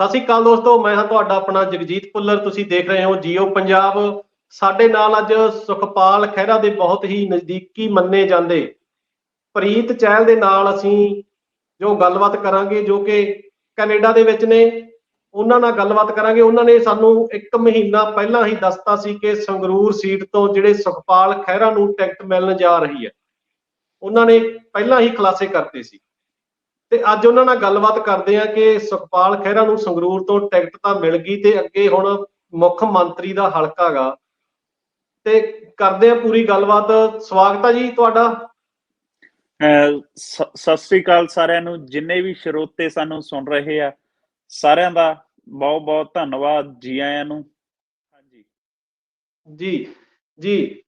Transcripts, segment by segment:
ਸਤਿ ਸ਼੍ਰੀ ਅਕਾਲ ਦੋਸਤੋ, ਮੈਂ ਹਾਂ ਤੁਹਾਡਾ ਆਪਣਾ ਜਗਜੀਤ ਪੁੱਲਰ ਤੁਸੀਂ ਦੇਖ ਰਹੇ ਹੋ ਜੀਓ ਪੰਜਾਬ। ਸਾਡੇ ਨਾਲ ਅੱਜ ਸੁਖਪਾਲ ਖਹਿਰਾ ਦੇ ਬਹੁਤ ਹੀ ਨਜ਼ਦੀਕੀ ਮੰਨੇ ਜਾਂਦੇ। ਪ੍ਰੀਤ ਚਹਿਲ ਦੇ ਨਾਲ ਅਸੀਂ ਜੋ ਗੱਲਬਾਤ ਕਰਾਂਗੇ, ਜੋ ਕਿ ਕੈਨੇਡਾ ਦੇ ਵਿੱਚ ਨੇ, ਉਹਨਾਂ ਨਾਲ ਗੱਲਬਾਤ ਕਰਾਂਗੇ। ਉਹਨਾਂ ਨੇ ਸਾਨੂੰ ਇੱਕ ਮਹੀਨਾ ਪਹਿਲਾਂ ਹੀ ਦੱਸਤਾ ਸੀ ਕਿ ਸੰਗਰੂਰ ਸੀਟ ਤੋਂ ਜਿਹੜੇ ਸੁਖਪਾਲ ਖਹਿਰਾ ਨੂੰ ਟਿਕਟ ਮਿਲਣ ਜਾ ਰਹੀ ਹੈ, ਉਹਨਾਂ ਨੇ ਪਹਿਲਾਂ ਹੀ ਖੁਲਾਸੇ ਕਰਤੇ ਸੀ। ਤੇ ਅੱਜ ਉਹਨਾਂ ਨਾਲ ਗੱਲਬਾਤ ਕਰਦੇ ਆ ਕਿ ਸੁਖਪਾਲ ਖਹਿਰਾ ਨੂੰ ਸੰਗਰੂਰ ਤੋਂ ਟਿਕਟ ਤਾਂ ਮਿਲ ਗਈ ਤੇ ਅੱਗੇ ਹੁਣ ਮੁੱਖ ਮੰਤਰੀ ਦਾ ਹਲਕਾ ਗਾ। ਤੇ ਕਰਦੇ ਆ ਪੂਰੀ ਗੱਲਬਾਤ। ਸਵਾਗਤ ਆ ਜੀ ਤੁਹਾਡਾ। ਸਤਿ ਸ੍ਰੀ ਅਕਾਲ ਸਾਰਿਆਂ ਨੂੰ। ਜਿੰਨੇ ਵੀ ਸਰੋਤੇ ਸਾਨੂੰ ਸੁਣ ਰਹੇ ਆ ਸਾਰਿਆਂ ਦਾ ਬਹੁਤ ਬਹੁਤ ਧੰਨਵਾਦ ਜੀ ਆਇਆਂ ਨੂੰ। ਹਾਂਜੀ। ਜੀ ਜੀ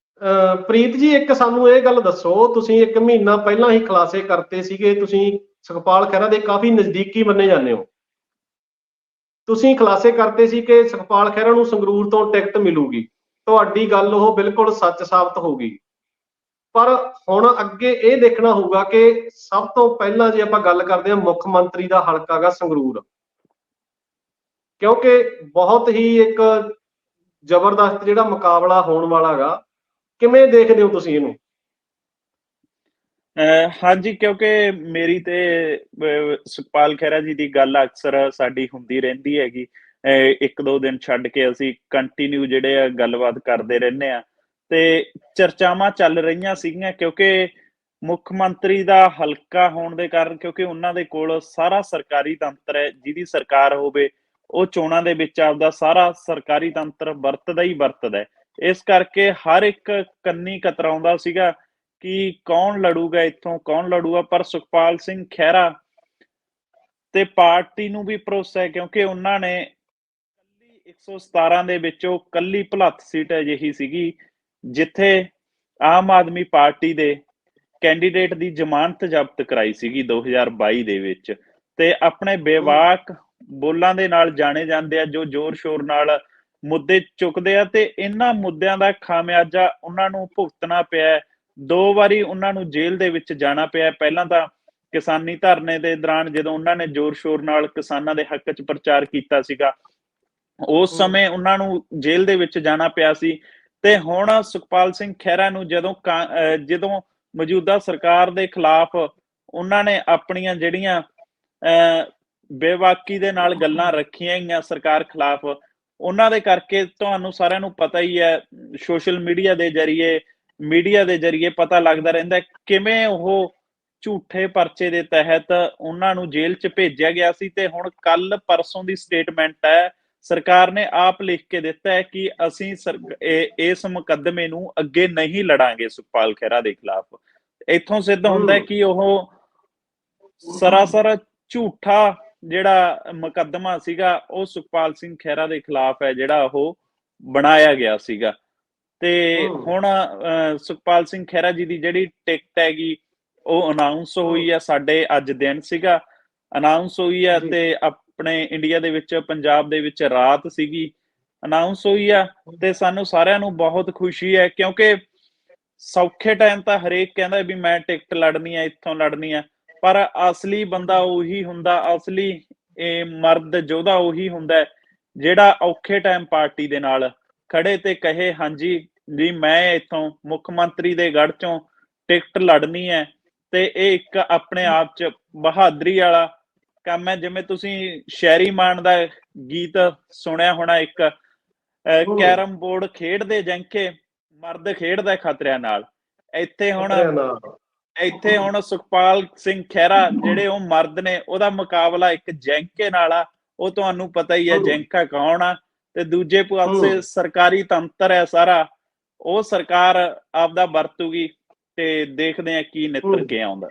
ਪ੍ਰੀਤ ਜੀ ਇੱਕ ਸਾਨੂੰ ਇਹ ਗੱਲ ਦੱਸੋ। ਤੁਸੀਂ ਇੱਕ ਮਹੀਨਾ ਪਹਿਲਾਂ ਹੀ ਖੁਲਾਸੇ ਕਰਤੇ ਸੀਗੇ। ਤੁਸੀਂ ਸੁਖਪਾਲ ਖਹਿਰਾ ਦੇ ਕਾਫੀ ਨਜ਼ਦੀਕੀ ਮੰਨੇ ਜਾਂਦੇ ਹੋ। ਤੁਸੀਂ ਖੁਲਾਸੇ ਕਰਤੇ ਸੀ ਕਿ ਸੁਖਪਾਲ ਖਹਿਰਾ ਨੂੰ ਸੰਗਰੂਰ ਤੋਂ ਟਿਕਟ ਮਿਲੂਗੀ। ਤੁਹਾਡੀ ਗੱਲ ਉਹ ਬਿਲਕੁਲ ਸੱਚ ਸਾਬਤ ਹੋ ਗਈ। ਪਰ ਹੁਣ ਅੱਗੇ ਇਹ ਦੇਖਣਾ ਹੋਊਗਾ ਕਿ ਸਭ ਤੋਂ ਪਹਿਲਾਂ ਜੇ ਆਪਾਂ ਗੱਲ ਕਰਦੇ ਹਾਂ ਮੁੱਖ ਮੰਤਰੀ ਦਾ ਹਲਕਾ ਗਾ ਸੰਗਰੂਰ। ਕਿਉਂਕਿ ਬਹੁਤ ਹੀ ਇੱਕ ਜ਼ਬਰਦਸਤ ਜਿਹੜਾ ਮੁਕਾਬਲਾ ਹੋਣ ਵਾਲਾ ਗਾ। ਕਿਵੇਂ ਦੇਖਦੇ ਹੋ ਤੁਸੀਂ ਇਹਨੂੰ? ਹਾਂਜੀ, ਕਿਉਂਕਿ ਮੇਰੀ ਤੇ ਸੁਖਪਾਲ ਖਹਿਰਾ ਜੀ ਦੀ ਗੱਲ ਅਕਸਰ ਸਾਡੀ ਹੁੰਦੀ ਰਹਿੰਦੀ ਹੈਗੀ। ਇੱਕ ਦੋ ਦਿਨ ਛੱਡ ਕੇ ਅਸੀਂ ਕੰਟੀਨਿਊ ਜਿਹੜੇ ਆ ਗੱਲਬਾਤ ਕਰਦੇ ਰਹਿੰਦੇ ਆ। ਤੇ ਚਰਚਾਵਾਂ ਚੱਲ ਰਹੀਆਂ ਸੀਗੀਆਂ, ਕਿਉਂਕਿ ਮੁੱਖ ਮੰਤਰੀ ਦਾ ਹਲਕਾ ਹੋਣ ਦੇ ਕਾਰਨ, ਕਿਉਂਕਿ ਉਹਨਾਂ ਦੇ ਕੋਲ ਸਾਰਾ ਸਰਕਾਰੀ ਤੰਤਰ ਹੈ, ਜਿਹਦੀ ਸਰਕਾਰ ਹੋਵੇ, ਉਹ ਚੋਣਾਂ ਦੇ ਵਿੱਚ ਆਪਦਾ ਸਾਰਾ ਸਰਕਾਰੀ ਤੰਤਰ ਵਰਤਦਾ ਹੀ ਵਰਤਦਾ ਇਸ ਕਰਕੇ ਹਰ ਇੱਕ ਕੰਨੀ ਕਤਰਾਉਂਦਾ ਸੀਗਾ। ਕਿ ਕੌਣ ਲੜੂਗਾ ਇੱਥੋਂ, ਕੌਣ ਲੜੂਗਾ? ਪਰ ਸੁਖਪਾਲ ਸਿੰਘ ਖਹਿਰਾ ਤੇ ਪਾਰਟੀ ਨੂੰ ਵੀ ਭਰੋਸਾ ਹੈ, ਕਿਉਂਕਿ ਉਹਨਾਂ ਨੇ ਕੱਲੀ 117 ਦੇ ਵਿੱਚੋਂ ਕੱਲੀ ਭਲੱਥ ਸੀਟ ਅਜਿਹੀ ਸੀਗੀ, ਜਿੱਥੇ ਆਮ ਆਦਮੀ ਪਾਰਟੀ ਦੇ ਕੈਂਡੀਡੇਟ ਦੀ ਜ਼ਮਾਨਤ ਜ਼ਬਤ ਕਰਾਈ ਸੀਗੀ 2022 ਦੇ ਵਿੱਚ। ਤੇ ਆਪਣੇ ਬੇਵਾਕ ਬੋਲਾਂ ਦੇ ਨਾਲ ਜਾਣੇ ਜਾਂਦੇ ਆ, ਜੋ ਜ਼ੋਰ ਸ਼ੋਰ ਨਾਲ ਮੁੱਦੇ ਚੁੱਕਦੇ ਆ, ਤੇ ਇਹਨਾਂ ਮੁੱਦਿਆਂ ਦਾ ਖਾਮਿਆਜਾ ਉਹਨਾਂ ਨੂੰ ਭੁਗਤਣਾ ਪਿਆ ਦੋ ਵਾਰੀ ਉਹਨਾਂ ਨੂੰ ਜੇਲ੍ਹ ਦੇ ਵਿੱਚ ਜਾਣਾ ਪਿਆ ਪਹਿਲਾਂ ਤਾਂ ਕਿਸਾਨੀ ਧਰਨੇ ਦੇ ਦੌਰਾਨ ਜਦੋਂ ਉਹਨਾਂ ਨੇ ਜ਼ੋਰ ਸ਼ੋਰ ਨਾਲ ਕਿਸਾਨਾਂ ਦੇ ਹੱਕ 'ਚ ਪ੍ਰਚਾਰ ਕੀਤਾ ਸੀਗਾ ਉਸ। ਸਮੇਂ ਉਹਨਾਂ ਨੂੰ ਜੇਲ੍ਹ ਦੇ ਵਿੱਚ ਜਾਣਾ ਪਿਆ ਸੀ ਤੇ ਹੁਣ ਸੁਖਪਾਲ ਸਿੰਘ ਖਹਿਰਾ ਨੂੰ ਜਦੋਂ ਜਦੋਂ ਮੌਜੂਦਾ ਸਰਕਾਰ ਦੇ ਖਿਲਾਫ ਉਹਨਾਂ ਨੇ ਆਪਣੀਆਂ ਜਿਹੜੀਆਂ ਬੇਵਾਕੀ ਦੇ ਨਾਲ ਗੱਲਾਂ ਰੱਖੀਆਂ ਗਈਆਂ ਸਰਕਾਰ ਖਿਲਾਫ ਉਹਨਾਂ ਦੇ ਕਰਕੇ ਤੁਹਾਨੂੰ ਸਾਰਿਆਂ ਨੂੰ ਪਤਾ ਹੀ ਹੈ ਸੋਸ਼ਲ ਮੀਡੀਆ ਦੇ ਜ਼ਰੀਏ ਮੀਡੀਆ ਦੇ ਜ਼ਰੀਏ ਪਤਾ ਲੱਗਦਾ ਰਹਿੰਦਾ ਕਿਵੇਂ ਉਹ ਝੂਠੇ ਪਰਚੇ ਦੇ ਤਹਿਤ ਉਹਨਾਂ ਨੂੰ ਜੇਲ੍ਹ 'ਚ ਭੇਜਿਆ ਗਿਆ ਸੀ ਤੇ ਹੁਣ ਕੱਲ ਪਰਸੋਂ ਦੀ ਸਟੇਟਮੈਂਟ ਹੈ, ਸਰਕਾਰ ਨੇ ਆਪ ਲਿਖ ਕੇ ਦਿੱਤਾ ਹੈ ਕਿ ਅਸੀਂ ਇਸ ਮੁਕੱਦਮੇ ਨੂੰ ਅੱਗੇ ਨਹੀਂ ਲੜਾਂਗੇ ਸੁਖਪਾਲ ਖਹਿਰਾ ਦੇ ਖਿਲਾਫ। ਇੱਥੋਂ ਸਿੱਧ ਹੁੰਦਾ ਕਿ ਉਹ ਸਰਾਸਰ ਝੂਠਾ ਜਿਹੜਾ ਮੁਕੱਦਮਾ ਸੀਗਾ, ਉਹ ਸੁਖਪਾਲ ਸਿੰਘ ਖਹਿਰਾ ਦੇ ਖਿਲਾਫ ਹੈ ਜਿਹੜਾ ਉਹ ਬਣਾਇਆ ਗਿਆ ਸੀਗਾ। ਤੇ। ਹੁਣ ਸੁਖਪਾਲ ਸਿੰਘ ਖਹਿਰਾ ਜੀ ਦੀ ਜਿਹੜੀ ਟਿਕਟ ਹੈਗੀ ਉਹ ਅਨਾਉਂਸ ਹੋਈ ਹੈ। ਸਾਡੇ ਅੱਜ ਦਿਨ ਸੀਗਾ। ਅਨਾਉਂਸ ਹੋਈ ਜੀ। ਤੇ ਆਪਣੇ ਇੰਡੀਆ ਦੇ ਵਿੱਚ ਪੰਜਾਬ ਦੇ ਵਿੱਚ ਰਾਤ ਸੀਗੀ। ਅਨਾਉਂਸ ਹੋਈ ਆ ਤੇ ਸਾਨੂੰ ਸਾਰਿਆਂ ਨੂੰ ਬਹੁਤ ਖੁਸ਼ੀ ਹੈ ਕਿਉਂਕਿ ਸੌਖੇ ਟਾਈਮ ਤਾਂ ਹਰੇਕ ਕਹਿੰਦਾ ਵੀ ਮੈਂ ਟਿਕਟ ਲੜਨੀ ਆ ਇੱਥੋਂ ਲੜਨੀ ਆ। ਪਰ ਅਸਲੀ ਬੰਦਾ ਉਹੀ ਹੁੰਦਾ ਅਸਲੀ ਇਹ ਮਰਦ ਯੋਧਾ ਉਹੀ ਹੁੰਦਾ ਜਿਹੜਾ ਔਖੇ ਟਾਈਮ ਪਾਰਟੀ ਦੇ ਨਾਲ ਖੜੇ ਤੇ ਕਹੇ ਹਾਂਜੀ ਜੀ ਮੈਂ ਇੱਥੋਂ ਮੁੱਖ ਮੰਤਰੀ ਦੇ ਗੜ ਚੋਂ ਟਿਕਟ ਲੜਨੀ ਹੈ ਤੇ ਇਹ ਇੱਕ ਆਪਣੇ ਆਪ ਚ ਬਹਾਦਰੀ ਵਾਲਾ ਕੰਮ ਹੈ ਜਿਵੇਂ ਤੁਸੀਂ ਸ਼ੈਰੀ ਮਾਨ ਦਾ ਗੀਤ ਸੁਣਿਆ ਹੋਣਾ ਇੱਕ। ਕੈਰਮ ਬੋਰਡ ਖੇਡਦੇ ਜੰਕੇ ਮਰਦ ਖੇਡਦਾ ਖਤਰਿਆਂ ਨਾਲ ਇੱਥੇ ਹੁਣ। ਇੱਥੇ ਹੁਣ ਸੁਖਪਾਲ ਸਿੰਘ ਖਹਿਰਾ ਜਿਹੜੇ ਉਹ ਮਰਦ ਨੇ ਉਹਦਾ ਮੁਕਾਬਲਾ ਇੱਕ ਜੈਂਕੇ ਨਾਲ ਆ ਉਹ ਤੁਹਾਨੂੰ ਪਤਾ ਹੀ ਹੈ। ਜੈਂਕਾ ਕੌਣ ਆ ਤੇ ਦੂਜੇ ਪਾਸੇ। ਸਰਕਾਰੀ ਤੰਤਰ ਹੈ ਸਾਰਾ ਉਹ ਸਰਕਾਰ ਆਪਦਾ ਵਰਤੂਗੀ ਤੇ ਦੇਖਦੇ ਆ ਕੀ ਨਿੱਤਰ। ਕੇ ਆਉਂਦਾ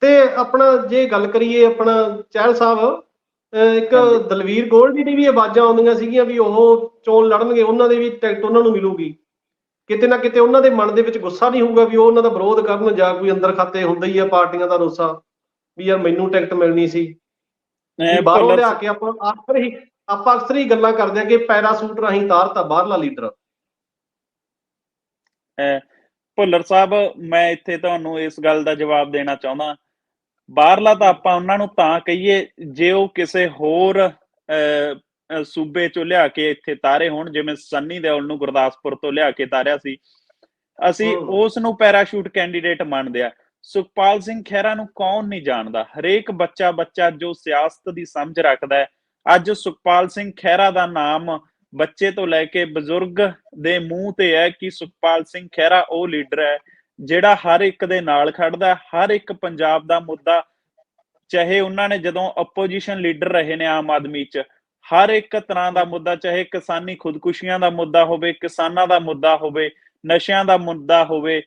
ਤੇ ਆਪਣਾ ਜੇ ਗੱਲ ਕਰੀਏ ਆਪਣਾ ਚਹਿਲ ਸਾਹਿਬ ਇੱਕ। ਦਲਵੀਰ ਗੋਲਡੀ ਦੀ ਵੀ ਆਵਾਜ਼ਾਂ ਆਉਂਦੀਆਂ ਸੀਗੀਆਂ ਵੀ ਉਹ ਚੋਣ ਲੜਨਗੇ ਉਹਨਾਂ ਦੇ ਵੀ ਟਿਕਟ ਉਹਨਾਂ ਨੂੰ ਮਿਲੂਗੀ ਕਿਤੇ ਨਾ ਕਿਤੇ ਉਹਨਾਂ ਦੇ ਮਨ ਦੇ ਵਿੱਚ ਗੁੱਸਾ ਨਹੀਂ ਹੋਊਗਾ ਵੀ ਉਹ ਉਹਨਾਂ ਦਾ ਵਿਰੋਧ ਕਰਨ ਜਾਂ ਕੋਈ ਅੰਦਰ ਖਾਤੇ ਹੁੰਦਾ ਹੀ ਆ ਪਾਰਟੀਆਂ ਦਾ ਰੋਸਾ ਵੀ ਯਾਰ ਮੈਨੂੰ ਟਿਕਟ ਮਿਲਣੀ ਸੀ ਬਾਹਰੋਂ ਲਿਆ ਕੇ ਆਪਾਂ ਅਕਸਰ ਹੀ ਆਪਾਂ ਅਕਸਰ ਹੀ ਗੱਲਾਂ ਕਰਦੇ ਆ ਕਿ ਪੈਰਾਸੂਟ ਰਾਹੀਂ ਤਾਰਤਾ ਬਾਹਰਲਾ ਲੀਡਰ ਭੁੱਲਰ ਸਾਹਿਬ ਮੈਂ ਇੱਥੇ ਤੁਹਾਨੂੰ ਇਸ ਗੱਲ ਦਾ ਜਵਾਬ ਦੇਣਾ ਚਾਹੁੰਦਾ। ਬਾਹਰਲਾ ਤਾਂ ਆਪਾਂ ਉਹਨਾਂ ਨੂੰ ਤਾਂ ਕਹੀਏ ਜੇ ਉਹ ਕਿਸੇ ਹੋਰ ਸੂਬੇ ਚੋਂ ਲਿਆ ਕੇ ਇੱਥੇ ਤਾਰੇ ਹੋਣ ਜਿਵੇਂ ਸੰਨੀ ਦਿਓਲ ਨੂੰ ਗੁਰਦਾਸਪੁਰ ਤੋਂ ਲਿਆ ਕੇ ਤਾਰਿਆ ਸੀ। ਅਸੀਂ। ਉਸ ਨੂੰ ਪੈਰਾਸ਼ੂਟ ਕੈਂਡੀਡੇਟ ਮੰਨਦੇ ਆ। ਸੁਖਪਾਲ ਸਿੰਘ ਖਹਿਰਾ ਨੂੰ ਕੌਣ ਨਹੀਂ ਜਾਣਦਾ? ਹਰੇਕ ਬੱਚਾ ਬੱਚਾ ਜੋ ਸਿਆਸਤ ਦੀ ਸਮਝ ਰੱਖਦਾ ਹੈ ਅੱਜ ਸੁਖਪਾਲ ਸਿੰਘ ਖਹਿਰਾ ਦਾ ਨਾਮ ਬੱਚੇ ਤੋਂ ਲੈ ਕੇ ਬਜ਼ੁਰਗ ਦੇ ਮੂੰਹ ਤੇ ਹੈ ਕਿ ਸੁਖਪਾਲ ਸਿੰਘ ਖਹਿਰਾ ਉਹ ਲੀਡਰ ਹੈ ਜਿਹੜਾ ਹਰ ਇੱਕ ਦੇ ਨਾਲ ਖੜਦਾ ਹਰ ਇੱਕ ਪੰਜਾਬ ਦਾ ਮੁੱਦਾ ਚਾਹੇ ਉਹਨਾਂ ਨੇ ਜਦੋਂ ਆਪੋਜੀਸ਼ਨ ਲੀਡਰ ਰਹੇ ਨੇ ਆਮ ਆਦਮੀ ਚ ਹਰ ਇੱਕ ਤਰ੍ਹਾਂ ਦਾ ਮੁੱਦਾ ਚਾਹੇ ਕਿਸਾਨੀ ਖੁਦਕੁਸ਼ੀਆਂ ਦਾ ਮੁੱਦਾ ਹੋਵੇ ਕਿਸਾਨਾਂ ਦਾ ਮੁੱਦਾ ਹੋਵੇ ਨਸ਼ਿਆਂ ਦਾ ਮੁੱਦਾ ਹੋਵੇ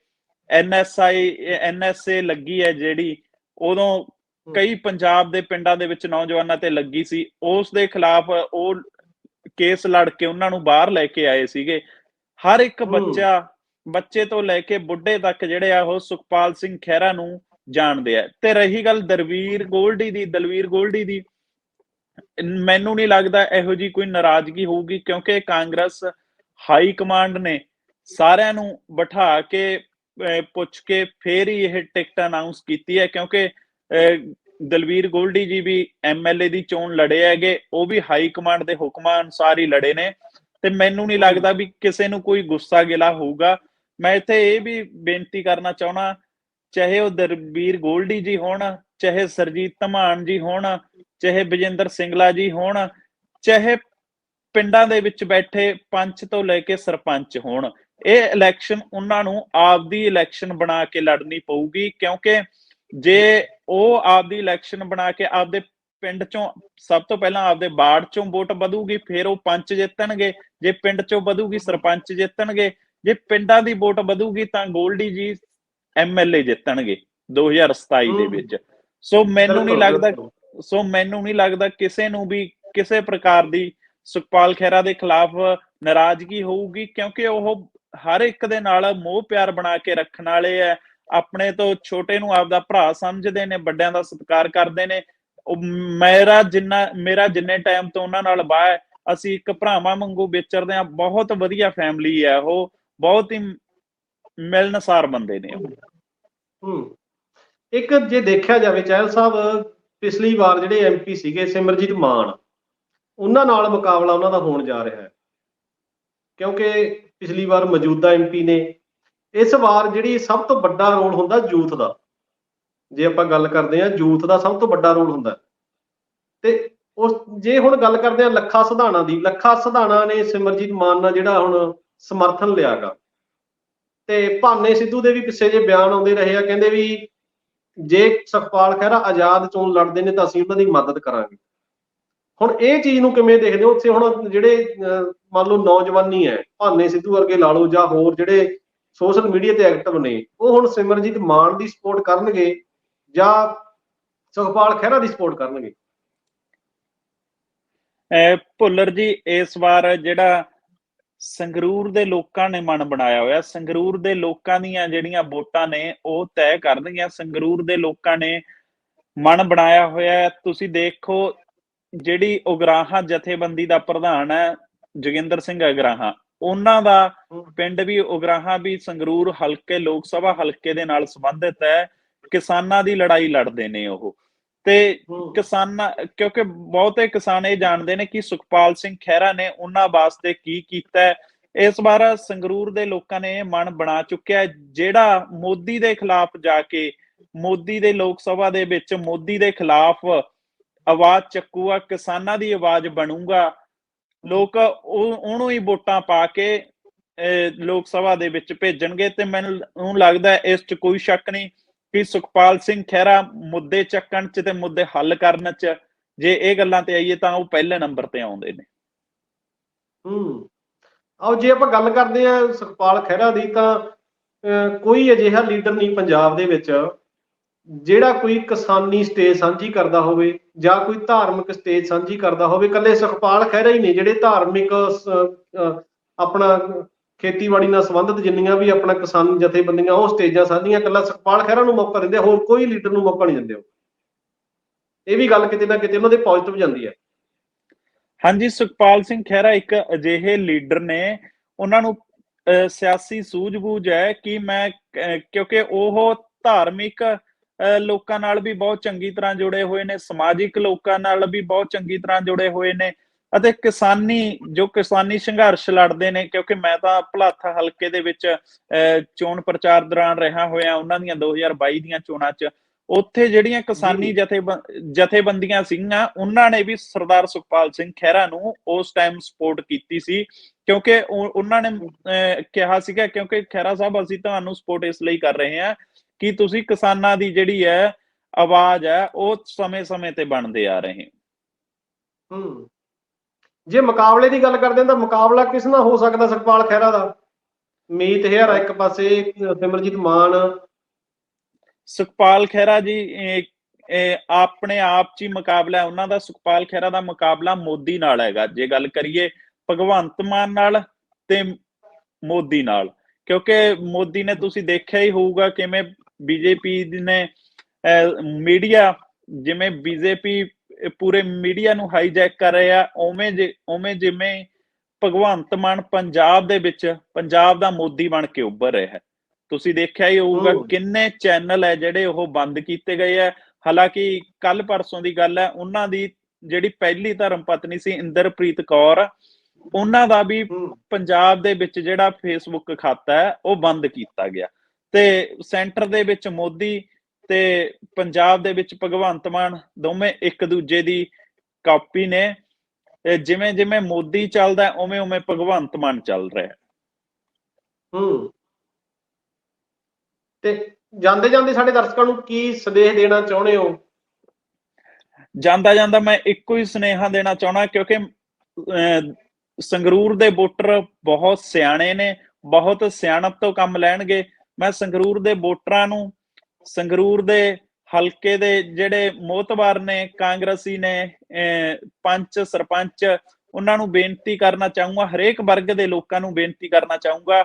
ਐਨਐਸਆਈ ਐਨਐਸਏ ਲੱਗੀ ਹੈ ਜਿਹੜੀ ਉਦੋਂ ਕਈ ਪੰਜਾਬ ਦੇ ਪਿੰਡਾਂ ਦੇ ਵਿੱਚ ਨੌਜਵਾਨਾਂ ਤੇ ਲੱਗੀ ਸੀ ਉਸ ਦੇ ਖਿਲਾਫ ਉਹ ਕੇਸ ਲੜ ਕੇ ਉਹਨਾਂ ਨੂੰ ਬਾਹਰ ਲੈ ਕੇ ਆਏ ਸੀਗੇ। ਹਰ ਇੱਕ। ਬੱਚਾ ਬੱਚੇ ਤੋਂ ਲੈ ਕੇ ਬੁੱਢੇ ਤੱਕ ਜਿਹੜੇ ਆ ਉਹ ਸੁਖਪਾਲ ਸਿੰਘ ਖਹਿਰਾ ਨੂੰ ਜਾਣਦੇ ਆ। ਤੇ ਰਹੀ ਗੱਲ ਦਰਵੀਰ ਗੋਲਡੀ ਦੀ ਦਲਵੀਰ ਗੋਲਡੀ ਦੀ। ਮੈਨੂੰ ਨਹੀਂ ਲੱਗਦਾ ਇਹੋ ਜੀ ਕੋਈ ਨਾਰਾਜ਼ਗੀ ਹੋਊਗੀ ਕਿਉਂਕਿ ਕਾਂਗਰਸ ਹਾਈ ਕਮਾਂਡ ਨੇ। ਸਾਰਿਆਂ ਨੂੰ ਬਿਠਾ ਕੇ ਪੁੱਛ ਕੇ ਫੇਰ ਹੀ ਇਹ ਟਿਕਟ ਅਨਾਉਂਸ ਕੀਤੀ ਹੈ ਕਿਉਂਕਿ ਦਲਵੀਰ ਗੋਲਡੀ ਜੀ ਵੀ ਐਮਐਲਏ ਦੀ ਚੋਣ ਲੜੇ ਹੈਗੇ, ਉਹ ਵੀ ਹਾਈ ਕਮਾਂਡ ਦੇ ਹੁਕਮਾਂ ਅਨੁਸਾਰ ਹੀ ਲੜੇ ਨੇ। ਤੇ ਮੈਨੂੰ ਨਹੀਂ ਲੱਗਦਾ ਵੀ ਕਿਸੇ ਨੂੰ ਕੋਈ ਗੁੱਸਾ ਗਿਲਾ ਹੋਊਗਾ। ਮੈਂ ਇੱਥੇ ਇਹ ਵੀ ਬੇਨਤੀ ਕਰਨਾ ਚਾਹਣਾ ਚਾਹੇ ਉਹ ਦਲਵੀਰ ਗੋਲਡੀ ਜੀ ਹੋਣ, ਚਾਹੇ ਸਰਜੀਤ ਧਮਾਨ ਜੀ ਹੋਣ, ਚਾਹੇ ਬਜਿੰਦਰ ਸਿੰਗਲਾ ਜੀ ਹੋਣ, ਚਾਹੇ ਪਿੰਡਾਂ ਦੇ ਵਿੱਚ ਬੈਠੇ ਪੰਚ ਤੋਂ ਲੈ ਕੇ ਸਰਪੰਚ ਹੋਣ। ਇਹ ਇਲੈਕਸ਼ਨ ਉਹਨਾਂ ਨੂੰ ਆਪਦੀ ਇਲੈਕਸ਼ਨ ਬਣਾ ਕੇ ਲੜਨੀ ਪਊਗੀ, ਕਿਉਂਕਿ ਜੇ ਉਹ ਆਪਦੀ ਇਲੈਕਸ਼ਨ ਬਣਾ ਕੇ ਆਪਦੇ ਪਿੰਡ ਚੋਂ ਸਭ ਤੋਂ ਪਹਿਲਾਂ ਆਪਦੇ ਬਾੜ ਚੋਂ ਵੋਟ ਵਧੂਗੀ ਫਿਰ ਉਹ ਪੰਚ ਜਿੱਤਣਗੇ ਜੇ ਪਿੰਡ ਚੋਂ ਵਧੂਗੀ ਸਰਪੰਚ ਜਿੱਤਣਗੇ ਜੇ ਪਿੰਡਾਂ ਦੀ ਵੋਟ ਵਧੂਗੀ ਤਾਂ ਗੋਲਡੀ ਜੀ ਐਮਐਲਏ ਜਿੱਤਣਗੇ 2027 ਦੇ। ਵਿੱਚ ਸੋ ਮੈਨੂੰ ਨਹੀਂ ਲੱਗਦਾ। ਸੋ ਮੈਨੂੰ ਨਹੀਂ ਲੱਗਦਾ ਕਿਸੇ ਨੂੰ ਵੀ ਕਿਸੇ ਪ੍ਰਕਾਰ ਦੀ ਸੁਖਪਾਲ ਖਹਿਰਾ ਦੇ ਖਿਲਾਫ ਨਾਰਾਜ਼ਗੀ ਹੋਊਗੀ ਕਿਉਂਕਿ ਉਹ ਹਰ ਇੱਕ ਦੇ ਨਾਲ ਮੋਹ ਪਿਆਰ ਬਣਾ ਕੇ ਰੱਖਣ ਵਾਲੇ ਆ ਆਪਣੇ ਤੋਂ ਛੋਟੇ ਨੂੰ ਆਪਦਾ ਭਰਾ ਸਮਝਦੇ ਨੇ, ਵੱਡਿਆਂ ਦਾ ਸਤਿਕਾਰ ਕਰਦੇ ਨੇ। ਮੇਰਾ ਜਿੰਨਾ, ਮੇਰਾ ਜਿੰਨੇ ਟਾਈਮ ਤੋਂ ਉਹਨਾਂ ਨਾਲ ਬਾਹ ਅਸੀਂ ਇੱਕ ਭਰਾਵਾਂ ਵਾਂਗੂ ਵਿਚਰਦੇ ਆ ਬਹੁਤ ਵਧੀਆ ਫੈਮਿਲੀ ਹੈ ਉਹ। ਬਹੁਤ ਹੀ ਮਿਲਨਸਾਰ ਬੰਦੇ ਨੇ ਉਹ। ਹੂੰ। ਇੱਕ ਜੇ ਦੇਖਿਆ ਜਾਵੇ, ਚਹਿਲ ਸਾਹਿਬ ਪਿਛਲੀ ਵਾਰ ਜਿਹੜੇ ਐਮਪੀ ਸੀਗੇ, ਸਿਮਰਜੀਤ ਮਾਨ, ਉਹਨਾਂ ਨਾਲ ਮੁਕਾਬਲਾ ਉਹਨਾਂ ਦਾ ਹੋਣ ਜਾ ਰਿਹਾ ਹੈ। ਕਿਉਂਕਿ ਪਿਛਲੀ ਵਾਰ ਮੌਜੂਦਾ ਐਮਪੀ ਨੇ ਇਸ ਵਾਰ ਜਿਹੜੀ ਸਭ ਤੋਂ ਵੱਡਾ ਰੋਲ ਹੁੰਦਾ ਯੂਥ ਦਾ। ਜੇ ਆਪਾਂ ਗੱਲ ਕਰਦੇ ਹਾਂ ਯੂਥ ਦਾ ਸਭ ਤੋਂ ਵੱਡਾ ਰੋਲ ਹੁੰਦਾ। ਤੇ ਉਸ ਜੇ ਹੁਣ ਗੱਲ ਕਰਦੇ ਹਾਂ ਲੱਖਾ ਸਿਧਾਣਾ ਦੀ ਲੱਖਾ ਸਿਧਾਣਾ ਨੇ ਸਿਮਰਜੀਤ ਮਾਨ ਨਾਲ ਜਿਹੜਾ ਹੁਣ ਸਮਰਥਨ ਲਿਆਗਾ। ਤੇ ਭਾਨੇ ਸਿੱਧੂ ਦੇ ਵੀ ਪਿੱਛੇ ਜੇ ਬਿਆਨ ਆਉਂਦੇ ਰਹੇ ਆ ਕਹਿੰਦੇ ਵੀ ਜੇ ਸੁਖਪਾਲ ਖਹਿਰਾ ਆਜ਼ਾਦ ਚੋਣ ਲੜਦੇ ਨੇ ਤਾਂ ਅਸੀਂ ਉਹਨਾਂ ਦੀ ਮਦਦ ਕਰਾਂਗੇ। ਹੁਣ ਇਹ ਚੀਜ਼ ਨੂੰ ਕਿਵੇਂ ਦੇਖਦੇ ਹੋ? ਉੱਥੇ ਹੁਣ ਜਿਹੜੇ ਅਹ, ਮੰਨ ਲਓ ਨੌਜਵਾਨੀ ਹੈ ਭਾਨੇ ਸਿੱਧੂ ਵਰਗੇ ਲਾ ਲਓ ਜਾਂ ਹੋਰ ਜਿਹੜੇ ਸੋਸ਼ਲ ਮੀਡੀਆ ਤੇ ਐਕਟਿਵ ਨੇ। ਉਹ ਹੁਣ ਸਿਮਰਜੀਤ ਮਾਨ ਦੀ ਸਪੋਰਟ ਕਰਨਗੇ ਜਾਂ ਸੁਖਪਾਲ ਖਹਿਰਾ ਦੀ ਸਪੋਰਟ ਕਰਨਗੇ? ਭੁੱਲਰ ਜੀ, ਇਸ ਵਾਰ ਜਿਹੜਾ ਸੰਗਰੂਰ ਦੇ ਲੋਕਾਂ ਨੇ ਮਨ ਬਣਾਇਆ ਹੋਇਆ, ਸੰਗਰੂਰ ਦੇ ਲੋਕਾਂ ਦੀਆਂ ਜਿਹੜੀਆਂ ਵੋਟਾਂ ਨੇ, ਉਹ ਤੈਅ ਕਰਨਗੀਆਂ। ਸੰਗਰੂਰ ਦੇ ਲੋਕਾਂ ਨੇ ਮਨ ਬਣਾਇਆ ਹੋਇਆ ਤੁਸੀਂ ਦੇਖੋ, ਜਿਹੜੀ ਉਗਰਾਹਾਂ ਜਥੇਬੰਦੀ ਦਾ ਪ੍ਰਧਾਨ ਹੈ, ਜੋਗਿੰਦਰ ਸਿੰਘ ਅਗਰਾਹਾਂ ਉਹਨਾਂ ਦਾ ਪਿੰਡ ਵੀ ਉਗਰਾਹਾਂ ਵੀ ਸੰਗਰੂਰ ਹਲਕੇ ਲੋਕ ਸਭਾ ਹਲਕੇ ਦੇ ਨਾਲ ਸੰਬੰਧਿਤ ਹੈ। ਕਿਸਾਨਾਂ ਦੀ ਲੜਾਈ ਲੜਦੇ ਨੇ ਉਹ। ਤੇ ਕਿਸਾਨਾਂ ਕਿਉਂਕਿ ਬਹੁਤੇ ਕਿਸਾਨ ਇਹ ਜਾਣਦੇ ਨੇ ਕਿ ਸੁਖਪਾਲ ਸਿੰਘ ਖਹਿਰਾ ਨੇ ਉਹਨਾਂ ਵਾਸਤੇ ਕੀ ਕੀਤਾ। ਇਸ ਵਾਰ ਸੰਗਰੂਰ ਦੇ ਲੋਕਾਂ ਨੇ ਮਨ ਬਣਾ ਚੁੱਕਿਆ ਜਿਹੜਾ ਮੋਦੀ ਦੇ ਖਿਲਾਫ ਜਾ ਕੇ ਮੋਦੀ ਦੇ ਲੋਕ ਸਭਾ ਦੇ ਵਿੱਚ ਮੋਦੀ ਦੇ ਖਿਲਾਫ ਆਵਾਜ਼ ਚੱਕੂਗਾ ਕਿਸਾਨਾਂ ਦੀ ਆਵਾਜ਼ ਬਣੂਗਾ ਲੋਕ ਉਹਨੂੰ ਹੀ ਵੋਟਾਂ ਪਾ ਕੇ ਲੋਕ ਸਭਾ ਦੇ ਵਿੱਚ ਭੇਜਣਗੇ ਤੇ ਮੈਨੂੰ ਲੱਗਦਾ ਇਸ 'ਚ ਕੋਈ ਸ਼ੱਕ ਨਹੀਂ ਕਿ ਸੁਖਪਾਲ ਸਿੰਘ ਖਹਿਰਾ ਮੁੱਦੇ ਚੱਕਣ 'ਚ ਤੇ ਮੁੱਦੇ ਹੱਲ ਕਰਨ 'ਚ ਜੇ ਇਹ ਗੱਲਾਂ ਤੇ ਆਈਏ ਤਾਂ ਉਹ ਪਹਿਲੇ ਨੰਬਰ ਤੇ ਆਉਂਦੇ ਨੇ। ਹੂੰ। ਆਓ ਜੇ ਆਪਾਂ ਗੱਲ ਕਰਦੇ ਆ ਸੁਖਪਾਲ ਖਹਿਰਾ ਦੀ ਤਾਂ ਅਹ, ਕੋਈ ਅਜਿਹਾ ਲੀਡਰ ਨਹੀਂ ਪੰਜਾਬ ਦੇ ਵਿੱਚ। ਜਿਹੜਾ ਕੋਈ ਕਿਸਾਨੀ ਸਟੇਜ ਸਾਂਝੀ ਕਰਦਾ ਹੋਵੇ ਜਾਂ ਕੋਈ ਧਾਰਮਿਕ ਸਟੇਜ ਸਾਂਝੀ ਕਰਦਾ ਹੋਵੇ ਇਕੱਲੇ ਸੁਖਪਾਲ ਖਹਿਰਾ ਹੀ ਨੇ ਜਿਹੜੇ ਧਾਰਮਿਕ ਆਪਣਾ ਖੇਤੀਬਾੜੀ ਨਾਲ ਸੰਬੰਧਿਤ ਜਿੰਨੀਆਂ ਵੀ ਆਪਣਾ ਕਿਸਾਨ ਜਥੇਬੰਦੀਆਂ ਉਹ ਸਟੇਜਾਂ ਸਾਂਝੀਆਂ ਇਕੱਲਾ ਸੁਖਪਾਲ ਖਹਿਰਾ ਨੂੰ ਮੌਕਾ ਦਿੰਦੇ ਹੋਰ ਕੋਈ ਲੀਡਰ ਨੂੰ ਮੌਕਾ ਨਹੀਂ ਦਿੰਦੇ ਉਹ। ਇਹ ਵੀ ਗੱਲ ਕਿਤੇ ਨਾ ਕਿਤੇ ਉਹਨਾਂ ਦੇ ਪੋਜ਼ਿਟਿਵ ਜਾਂਦੀ ਹੈ। ਹਾਂਜੀ ਸੁਖਪਾਲ ਸਿੰਘ ਖਹਿਰਾ ਇੱਕ ਅਜਿਹੇ ਲੀਡਰ ਨੇ ਉਹਨਾਂ ਨੂੰ ਅਹ, ਸਿਆਸੀ ਸੂਝ-ਬੂਝ ਹੈ ਕਿ ਮੈਂ ਕਿਉਂਕਿ ਉਹ ਧਾਰਮਿਕ ਲੋਕਾਂ ਨਾਲ ਵੀ ਬਹੁਤ ਚੰਗੀ ਤਰ੍ਹਾਂ ਜੁੜੇ ਹੋਏ ਨੇ ਸਮਾਜਿਕ ਲੋਕਾਂ ਨਾਲ ਵੀ ਬਹੁਤ ਚੰਗੀ ਤਰ੍ਹਾਂ ਜੁੜੇ ਹੋਏ ਨੇ ਅਤੇ ਕਿਸਾਨੀ ਜੋ ਕਿਸਾਨੀ ਸੰਘਰਸ਼ ਲੜਦੇ ਨੇ ਕਿਉਂਕਿ ਮੈਂ ਤਾਂ ਭਲਾਥਾ ਹਲਕੇ ਦੇ ਵਿੱਚ ਚੋਣ ਪ੍ਰਚਾਰ ਦੌਰਾਨ ਰਿਹਾ ਹੋਇਆ ਉਹਨਾਂ ਦੀਆਂ 2022 ਦੀਆਂ ਚੋਣਾਂ 'ਚ ਉੱਥੇ ਜਿਹੜੀਆਂ ਕਿਸਾਨੀ। ਜਥੇ ਜਥੇਬੰਦੀਆਂ ਸੀਗੀਆਂ ਉਹਨਾਂ ਨੇ ਵੀ ਸਰਦਾਰ ਸੁਖਪਾਲ ਸਿੰਘ ਖਹਿਰਾ ਨੂੰ ਉਸ ਟਾਈਮ ਸਪੋਰਟ ਕੀਤੀ ਸੀ ਕਿਉਂਕਿ ਉਹ- ਉਹਨਾਂ ਨੇ ਕਿਹਾ ਸੀਗਾ ਕਿਉਂਕਿ ਖਹਿਰਾ ਸਾਹਿਬ ਅਸੀਂ ਤੁਹਾਨੂੰ ਸਪੋਰਟ ਇਸ ਲਈ ਕਰ ਰਹੇ ਹਾਂ ਕਿ ਤੁਸੀਂ ਕਿਸਾਨਾਂ ਦੀ ਜਿਹੜੀ ਹੈ ਆਵਾਜ਼ ਹੈ ਉਹ ਸਮੇਂ-ਸਮੇਂ ਤੇ ਬਣਦੇ ਆ ਰਹੇ। ਹੂੰ। ਜੇ ਮੁਕਾਬਲੇ ਦੀ ਗੱਲ ਕਰਦੇ ਹਾਂ ਤਾਂ ਮੁਕਾਬਲਾ ਕਿਸ ਨਾਲ ਹੋ ਸਕਦਾ ਸੁਖਪਾਲ ਖਹਿਰਾ ਦਾ? ਮੀਤ ਹੇਰਾ ਇੱਕ ਪਾਸੇ ਸਿਮਰਜੀਤ ਮਾਨ। ਸੁਖਪਾਲ ਖਹਿਰਾ ਜੀ ਆਪਣੇ ਆਪ 'ਚ ਹੀ ਮੁਕਾਬਲਾ ਹੈ। ਉਹਨਾਂ ਦਾ ਸੁਖਪਾਲ ਖਹਿਰਾ ਦਾ ਮੁਕਾਬਲਾ ਮੋਦੀ ਨਾਲ ਹੈਗਾ। ਜੇ ਗੱਲ ਕਰੀਏ ਭਗਵੰਤ ਮਾਨ ਨਾਲ ਤੇ ਮੋਦੀ ਨਾਲ। ਕਿਉਂਕਿ ਮੋਦੀ ਨੇ ਤੁਸੀਂ ਦੇਖਿਆ ਹੀ ਹੋਊਗਾ ਕਿਵੇਂ ਬੀਜੇਪੀ ਨੇ ਮੀਡੀਆ ਜਿਵੇਂ ਬੀਜੇਪੀ ਪੂਰੇ ਮੀਡੀਆ ਨੂੰ ਹਾਈਜੈਕ ਕਰ ਰਿਹਾ ਜਿ- ਉਵੇਂ ਜਿਵੇਂ ਭਗਵੰਤ ਮਾਨ ਪੰਜਾਬ ਦੇ ਵਿੱਚ ਪੰਜਾਬ ਦਾ ਮੋਦੀ ਬਣ ਕੇ ਉੱਭਰ ਰਿਹਾ ਹੈ। ਤੁਸੀਂ ਦੇਖਿਆ ਹੀ ਹੋਊਗਾ। ਕਿੰਨੇ ਚੈਨਲ ਹੈ ਜਿਹੜੇ ਉਹ ਬੰਦ ਕੀਤੇ ਗਏ ਆ। ਹਾਲਾਂਕਿ ਕੱਲ ਪਰਸੋਂ ਦੀ ਗੱਲ ਹੈ ਉਹਨਾਂ ਦੀ ਜਿਹੜੀ ਪਹਿਲੀ ਧਰਮ ਪਤਨੀ ਸੀ ਇੰਦਰਪ੍ਰੀਤ ਕੌਰ ਉਹਨਾਂ ਦਾ ਵੀ ਹੂੰ। ਪੰਜਾਬ ਦੇ ਵਿੱਚ ਜਿਹੜਾ ਫੇਸਬੁੱਕ ਖਾਤਾ ਹੈ ਉਹ ਬੰਦ ਕੀਤਾ ਗਿਆ। ਤੇ ਸੈਂਟਰ ਦੇ ਵਿੱਚ ਮੋਦੀ ਤੇ ਪੰਜਾਬ ਦੇ ਵਿੱਚ ਭਗਵੰਤ ਮਾਨ ਦੋਵੇਂ ਇੱਕ ਦੂਜੇ ਦੀ ਕਾਪੀ ਨੇ। ਜਿਵੇਂ ਜਿਵੇਂ ਮੋਦੀ ਚੱਲਦਾ ਉਵੇਂ ਉਵੇਂ ਭਗਵੰਤ ਮਾਨ ਚੱਲ ਰਿਹਾ ਹੈ। ਤੇ ਜਾਂਦੇ ਜਾਂਦੇ ਸਾਡੇ ਦਰਸ਼ਕਾਂ ਨੂੰ ਕੀ ਸੰਦੇਸ਼ ਦੇਣਾ ਚਾਹੁੰਦੇ ਹੋ? ਜਾਂਦਾ ਜਾਂਦਾ ਮੈਂ ਇੱਕੋ ਹੀ ਸੁਨੇਹਾ ਦੇਣਾ ਚਾਹਣਾ ਕਿਉਂਕਿ ਸੰਗਰੂਰ ਦੇ ਵੋਟਰ ਬਹੁਤ ਸਿਆਣੇ ਨੇ ਬਹੁਤ ਸਿਆਣਪ ਤੋਂ ਕੰਮ ਲੈਣਗੇ। ਮੈਂ ਸੰਗਰੂਰ ਦੇ ਵੋਟਰਾਂ ਨੂੰ, ਸੰਗਰੂਰ ਦੇ ਹਲਕੇ ਦੇ ਜਿਹੜੇ ਮੋਤਬਾਰ ਨੇ, ਕਾਂਗਰਸੀ ਨੇ ਪੰਚ, ਸਰਪੰਚ, ਉਹਨਾਂ ਨੂੰ ਬੇਨਤੀ ਕਰਨਾ ਚਾਹੂੰਗਾ, ਹਰੇਕ ਵਰਗ ਦੇ ਲੋਕਾਂ ਨੂੰ ਬੇਨਤੀ ਕਰਨਾ ਚਾਹੂੰਗਾ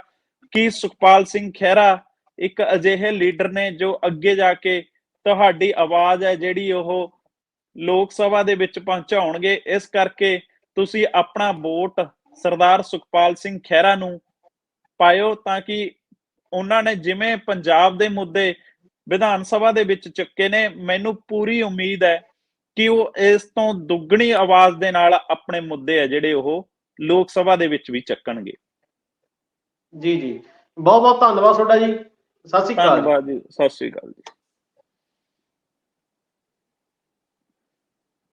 ਕਿ ਸੁਖਪਾਲ ਸਿੰਘ ਖਹਿਰਾ ਇੱਕ ਅਜਿਹੇ ਲੀਡਰ ਨੇ ਜੋ ਅੱਗੇ ਜਾ ਕੇ ਤੁਹਾਡੀ ਆਵਾਜ਼ ਹੈ ਜਿਹੜੀ ਉਹ ਲੋਕ ਸਭਾ ਦੇ ਵਿੱਚ ਪਹੁੰਚਾਉਣਗੇ। ਇਸ ਕਰਕੇ ਤੁਸੀਂ ਆਪਣਾ ਵੋਟ ਸਰਦਾਰ ਸੁਖਪਾਲ ਸਿੰਘ ਖਹਿਰਾ ਨੂੰ ਪਾਇਓ ਤਾਂ ਕਿ ਉਹਨਾਂ ਨੇ ਜਿਵੇਂ ਪੰਜਾਬ ਦੇ ਮੁੱਦੇ ਵਿਧਾਨ ਸਭਾ ਦੇ ਵਿੱਚ ਚੁੱਕੇ ਨੇ ਮੈਨੂੰ ਪੂਰੀ ਉਮੀਦ ਹੈ ਕਿ ਉਹ ਇਸ ਤੋਂ ਦੁੱਗਣੀ ਆਵਾਜ਼ ਦੇ ਨਾਲ ਆਪਣੇ ਮੁੱਦੇ ਆ ਜਿਹੜੇ ਉਹ ਲੋਕ ਸਭਾ ਦੇ ਵਿੱਚ ਵੀ ਚੱਕਣਗੇ। ਜੀ ਜੀ। ਬਹੁਤ ਬਹੁਤ ਧੰਨਵਾਦ ਤੁਹਾਡਾ ਜੀ। ਸਤਿ ਸ਼੍ਰੀ ਅਕਾਲ। ਧੰਨਵਾਦ ਜੀ। ਸਤਿ ਸ਼੍ਰੀ ਅਕਾਲ ਜੀ।